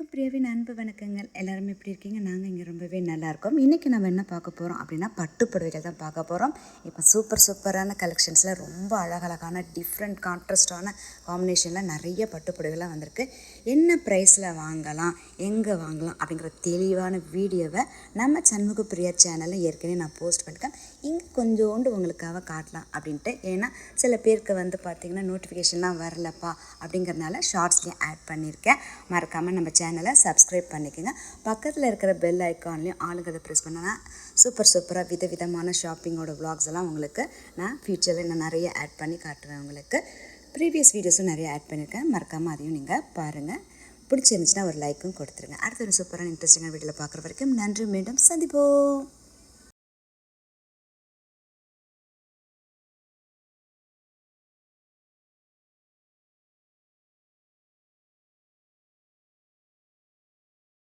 அனைவருக்கும் பிரியாவின் அன்பு வணக்கங்கள். எல்லாருமே எப்படி இருக்கீங்க? நாங்கள் இங்கே ரொம்பவே நல்லா இருக்கோம். இன்றைக்கி நம்ம என்ன பார்க்க போகிறோம் அப்படின்னா பட்டு புடவைகள் தான் பார்க்க போகிறோம் இப்போ சூப்பர் சூப்பரான கலெக்ஷன்ஸில் ரொம்ப அழகழகான டிஃப்ரெண்ட் கான்ட்ராஸ்டான காம்பினேஷனில் நிறைய பட்டு புடவைலாம் வந்திருக்கு. என்ன ப்ரைஸில் வாங்கலாம்? எங்கே வாங்கலாம்? அப்படிங்கிற தெளிவான வீடியோவை நம்ம சண்முக பிரியா சேனலில் ஏற்கனவே நான் போஸ்ட் பண்ணிட்டேன் இங்கே கொஞ்சோண்டு உங்களுக்காக காட்டலாம் அப்படின்ட்டு. ஏன்னா சில பேருக்கு வந்து பார்த்திங்கன்னா நோட்டிஃபிகேஷன்லாம் வரலப்பா அப்படிங்கிறனால ஷார்ட்ஸ்லையும் ஆட் பண்ணியிருக்கேன் மறக்காமல் நம்ம சேனலை சப்ஸ்கிரைப் பண்ணிக்கோங்க. பக்கத்தில் இருக்கிற பெல் ஐக்கான்லேயும் ஆளுங்களை ப்ரெஸ் பண்ணனா சூப்பர் சூப்பராக விதவிதமான ஷாப்பிங்கோட வ்ளாக்ஸ் எல்லாம் உங்களுக்கு நான் ஃப்யூச்சரில் நான் நிறைய ஆட் பண்ணி காட்டுவேன் உங்களுக்கு. ப்ரீவியஸ் வீடியோஸும் நிறைய ஆட் பண்ணியிருக்கேன் மறக்காமல் அதையும் நீங்கள் பாருங்கள் பிடிச்சிருந்துச்சுன்னா ஒரு லைக்கும் கொடுத்துருங்க. அடுத்த ஒரு சூப்பரான இன்ட்ரெஸ்டிங்கான வீடியோவில் பார்க்குற வரைக்கும் நன்றி. மீண்டும் சந்திப்போம்.